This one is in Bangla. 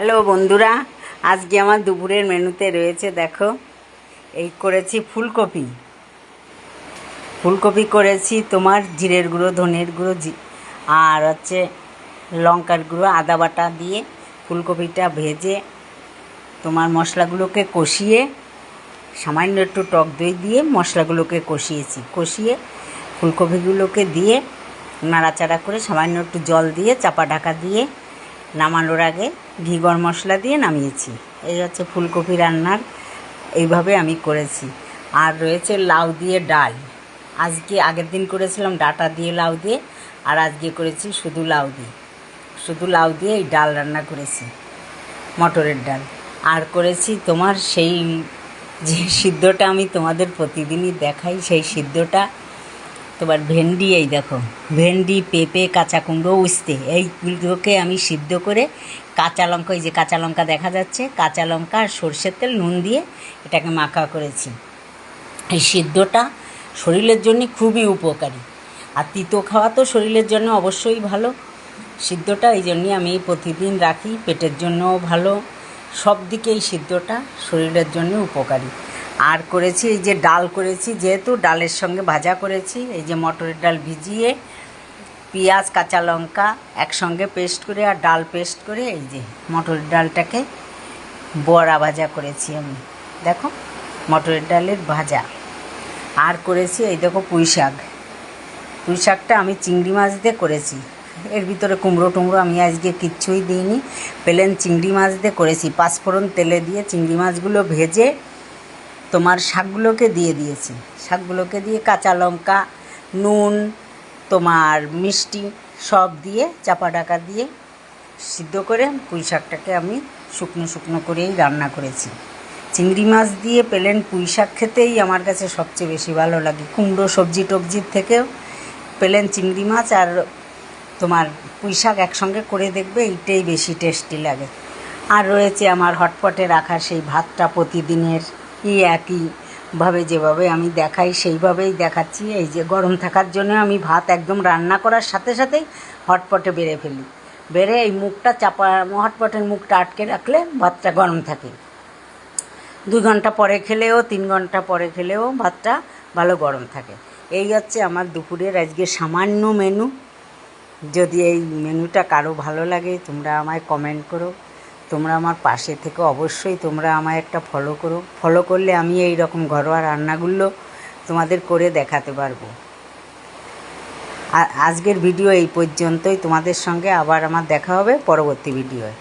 হ্যালো বন্ধুরা, আজকে আমার দুপুরের মেনুতে রয়েছে, দেখো, এই করেছি ফুলকপি। ফুলকপি করেছি তোমার জিরের গুঁড়ো, ধনের গুঁড়ো, জি- আর হচ্ছে লঙ্কার গুঁড়ো, আদা বাটা দিয়ে ফুলকপিটা ভেজে তোমার মশলাগুলোকে কষিয়ে, সামান্য একটু টক দই দিয়ে মশলাগুলোকে কষিয়েছি। কষিয়ে ফুলকপিগুলোকে দিয়ে নাড়াচাড়া করে সামান্য একটু জল দিয়ে, চাপা ঢাকা দিয়ে নামানোর আগে ঘি গরম মশলা দিয়ে নামিয়েছি। এই হচ্ছে ফুলকপি রান্নার এইভাবে আমি করেছি। আর রয়েছে লাউ দিয়ে ডাল। আজকে আগের দিন করেছিলাম ডাটা দিয়ে লাউ দিয়ে, আর আজকে করেছি শুধু লাউ দিয়ে। শুধু লাউ দিয়ে এই ডাল রান্না করেছি, মটরের ডাল। আর করেছি তোমার সেই যে সিদ্ধটা আমি তোমাদের প্রতিদিনই দেখাই, সেই সিদ্ধটা তোমার ভেন্ডি এই দেখো, ভেন্ডি, পেঁপে, কাঁচা কুমড়ো, উস্তে। এইগুলোকে আমি সিদ্ধ করে কাঁচা লঙ্কা ওই যে কাঁচা লঙ্কা দেখা যাচ্ছে, কাঁচা লঙ্কা আর সর্ষের তেল, নুন দিয়ে এটাকে মাখা করেছি। এই সিদ্ধটা শরীরের জন্য খুবই উপকারী। আর তিতো খাওয়া তো শরীরের জন্য অবশ্যই ভালো। সিদ্ধটা এই জন্যই আমি প্রতিদিন রাখি, পেটের জন্যও ভালো। সব দিকে এই সিদ্ধটা শরীরের জন্য উপকারী। আর করেছি, এই যে ডাল করেছি, যেহেতু ডালের সঙ্গে ভাজা করেছি, এই যে মটরের ডাল ভিজিয়ে, পেঁয়াজ, কাঁচা লঙ্কা একসঙ্গে পেস্ট করে আর ডাল পেস্ট করে এই যে মটরের ডালটাকে বড়া ভাজা করেছি আমি। দেখো, মটরের ডালের ভাজা। আর করেছি এই দেখো পুঁই শাক। পুঁই শাকটা আমি চিংড়ি মাছ দিয়ে করেছি। এর ভিতরে কুমড়ো টুমড়ো আমি আজকে কিচ্ছুই দিইনি। প্লেন চিংড়ি মাছ দিয়ে করেছি। পাঁচফোড়ন তেলে দিয়ে চিংড়ি মাছগুলো ভেজে তোমার শাকগুলোকে দিয়ে দিয়েছি। শাকগুলোকে দিয়ে কাঁচা লঙ্কা, নুন, তোমার মিষ্টি সব দিয়ে, চাপা ডাকা দিয়ে সিদ্ধ করে পুঁই শাকটাকে আমি শুকনো শুকনো করেই রান্না করেছি। চিংড়ি মাছ দিয়ে পেলেন পুঁই শাক খেতেই আমার কাছে সবচেয়ে বেশি ভালো লাগে। কুমড়ো সবজি টবজির থেকেও পেলেন চিংড়ি মাছ আর তোমার পুঁই শাক একসঙ্গে করে দেখবে, এইটাই বেশি টেস্টি লাগে। আর রয়েছে আমার হটপটে রাখা সেই ভাতটা প্রতিদিনের ই একইভাবে যেভাবে আমি দেখাই, সেইভাবেই দেখাচ্ছি। এই যে গরম থাকার জন্য আমি ভাত একদম রান্না করার সাথে সাথেই হটপটে বেড়ে ফেলি। বেড়ে এই মুখটা চাপা, হটপটের মুখটা আটকে রাখলে ভাতটা গরম থাকে। দুই ঘণ্টা পরে খেলেও, তিন ঘণ্টা পরে খেলেও ভাতটা ভালো গরম থাকে। এই হচ্ছে আমার দুপুরের আজকে সামান্য মেনু যদি এই মেনুটা কারও ভালো লাগে, তোমরা আমায় কমেন্ট করো। তোমরা আমার পাশে থেকে। অবশ্যই তোমরা আমায় একটা ফলো করো। ফলো করলে আমি এই রকম ঘরোয়া রান্নাগুলো তোমাদের করে দেখাতে পারব। আজকের ভিডিও এই পর্যন্তই। তোমাদের সঙ্গে আবার আমার দেখা হবে পরবর্তী ভিডিওয়